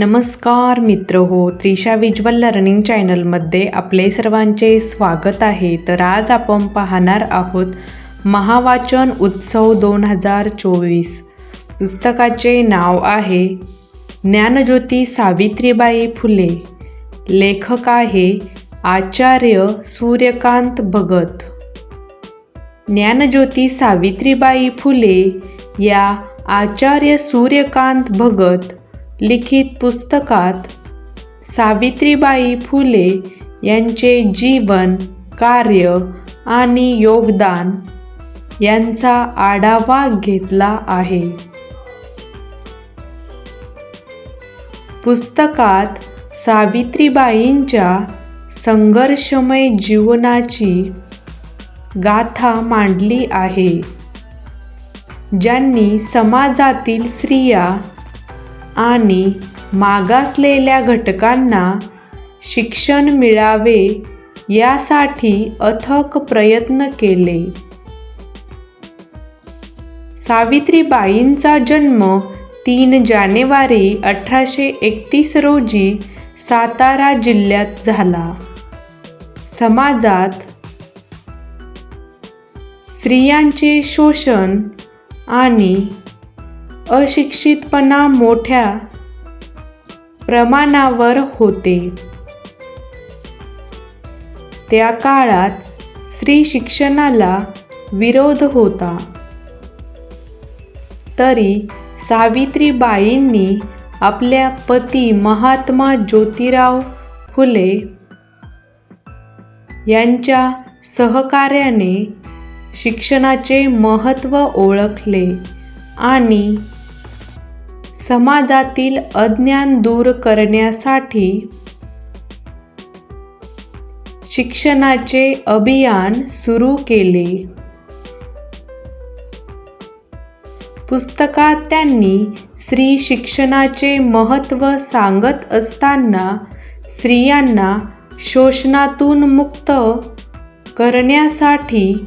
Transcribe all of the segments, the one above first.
नमस्कार मित्र हो त्रिशा विज्वल लर्निंग चॅनलमध्ये आपले सर्वांचे स्वागत आहे. तर आज आपण पाहणार आहोत महावाचन उत्सव दोन हजार चोवीस. पुस्तकाचे नाव आहे ज्ञानज्योती सावित्रीबाई फुले. लेखक आहे आचार्य सूर्यकांत भगत. ज्ञानज्योती सावित्रीबाई फुले या आचार्य सूर्यकांत भगत लिखित पुस्तकात सावित्रीबाई फुले यांचे जीवन कार्य आणि योगदान यांचा आढावा घेतला आहे. पुस्तकात सावित्रीबाईंच्या संघर्षमय जीवनाची गाथा मांडली आहे. ज्यांनी समाजातील स्त्रिया आणि मागासलेल्या घटकांना शिक्षण मिळावे यासाठी अथक प्रयत्न केले. सावित्रीबाईंचा जन्म तीन जानेवारी अठराशे एकतीस रोजी सातारा जिल्ह्यात झाला. समाजात स्त्रियांचे शोषण आणि अशिक्षितपणा मोठ्या प्रमाणावर होते. त्या काळात स्त्री शिक्षणाला विरोध होता. तरी सावित्रीबाईंनी आपल्या पती महात्मा ज्योतिराव फुले यांच्या सहकार्याने शिक्षणाचे महत्त्व ओळखले आणि समाजातील अज्ञान दूर करण्यासाठी शिक्षणाचे अभियान सुरू केले. पुस्तकात त्यांनी स्त्री शिक्षणाचे महत्त्व सांगत असताना स्त्रियांना शोषणातून मुक्त करण्यासाठी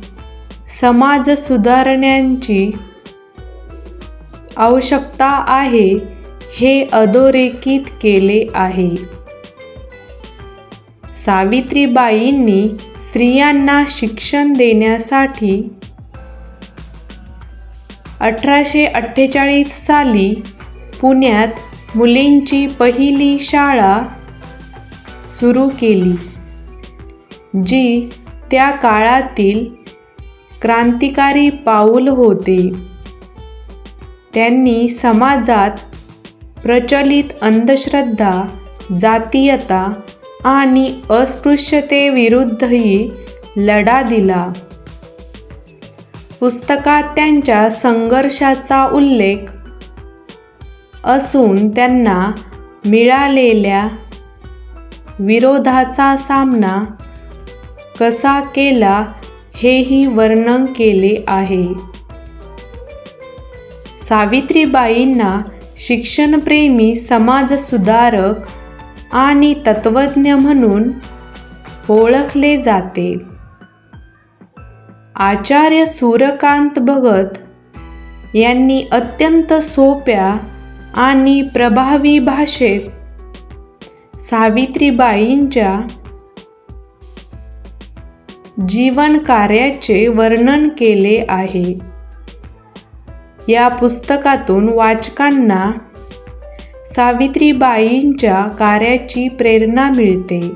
समाज सुधारण्यांची आवश्यकता आहे हे अधोरेखित केले आहे. सावित्रीबाईंनी स्त्रियांना शिक्षण देण्यासाठी अठराशे अठ्ठेचाळीस साली पुण्यात मुलींची पहिली शाळा सुरू केली जी त्या काळातील क्रांतिकारी पाऊल होते. त्यांनी समाजात प्रचलित अंधश्रद्धा जातीयता आणि अस्पृश्यतेविरुद्धही लढा दिला. पुस्तकात त्यांच्या संघर्षाचा उल्लेख असून त्यांना मिळालेल्या विरोधाचा सामना कसा केला हेही वर्णन केले आहे. सावित्रीबाईंना शिक्षणप्रेमी समाजसुधारक आणि तत्त्वज्ञ म्हणून ओळखले जाते. आचार्य सूर्यकांत भगत यांनी अत्यंत सोप्या आणि प्रभावी भाषेत सावित्रीबाईंच्या जीवन कार्याचे वर्णन केले आहे. या पुस्तकातून वाचकांना सावित्रीबाईंच्या कार्याची प्रेरणा मिळते.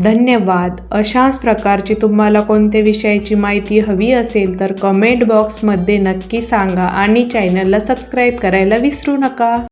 धन्यवाद. अशाच प्रकारची तुम्हाला कोणत्या विषयाची माहिती हवी असेल तर कमेंट बॉक्समध्ये नक्की सांगा आणि चॅनलला सबस्क्राईब करायला विसरू नका.